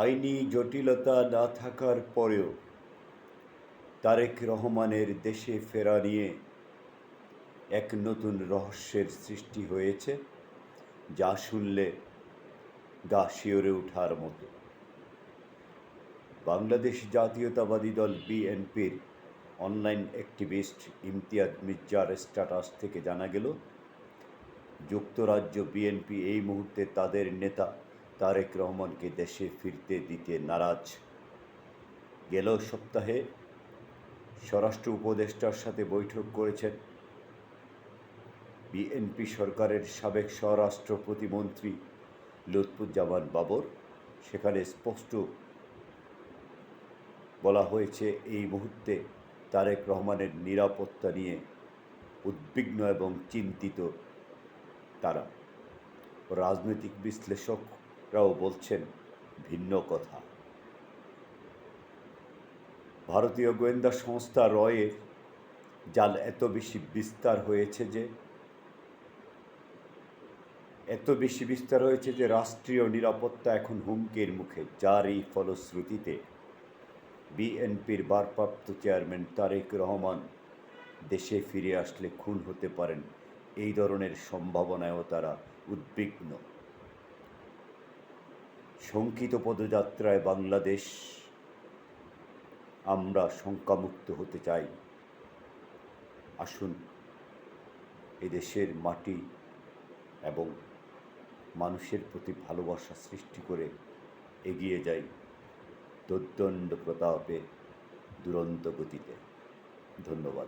আইনি জটিলতা না থাকার পরেও তারেক রহমানের দেশে ফেরা নিয়ে এক নতুন রহস্যের সৃষ্টি হয়েছে, যা শুনলে গা শিওরে ওঠার মতো। বাংলাদেশ জাতীয়তাবাদী দল বিএনপির অনলাইন অ্যাক্টিভিস্ট ইমতিয়াজ মির্জার স্ট্যাটাস থেকে জানা গেল, যুক্তরাজ্য বিএনপি এই মুহূর্তে তাদের নেতা তারেক রহমানকে দেশে ফিরতে দিতে নারাজ। গেল সপ্তাহে স্বরাষ্ট্র উপদেষ্টার সাথে বৈঠক করেছেন বিএনপি সরকারের সাবেক স্বরাষ্ট্র প্রতিমন্ত্রী লুৎফুজ্জামান বাবর। সেখানে স্পষ্ট বলা হয়েছে, এই মুহূর্তে তারেক রহমানের নিরাপত্তা নিয়ে উদ্বিগ্ন এবং চিন্তিত তারা। রাজনৈতিক বিশ্লেষকরাও বলছেন, ভিন্ন কথা। ভারতীয় গোয়েন্দা সংস্থা রয়ের জাল এত বেশি বিস্তার হয়েছে যে, এত বেশি বিস্তার হয়েছে যে রাষ্ট্রীয় নিরাপত্তা এখন হুমকির মুখে। যার এই ফলশ্রুতিতে বিএনপির ভারপ্রাপ্ত চেয়ারম্যান তারেক রহমান দেশে ফিরে আসলে খুন হতে পারেন, এই ধরনের সম্ভাবনায়ও তারা উদ্বিগ্ন। শঙ্কিত পদযাত্রায় বাংলাদেশ, আমরা শঙ্কামুক্ত হতে চাই। আসুন এদেশের মাটি এবং মানুষের প্রতি ভালোবাসা সৃষ্টি করে এগিয়ে যাই দোর্দণ্ড প্রতাপে দুরন্ত গতিতে। ধন্যবাদ।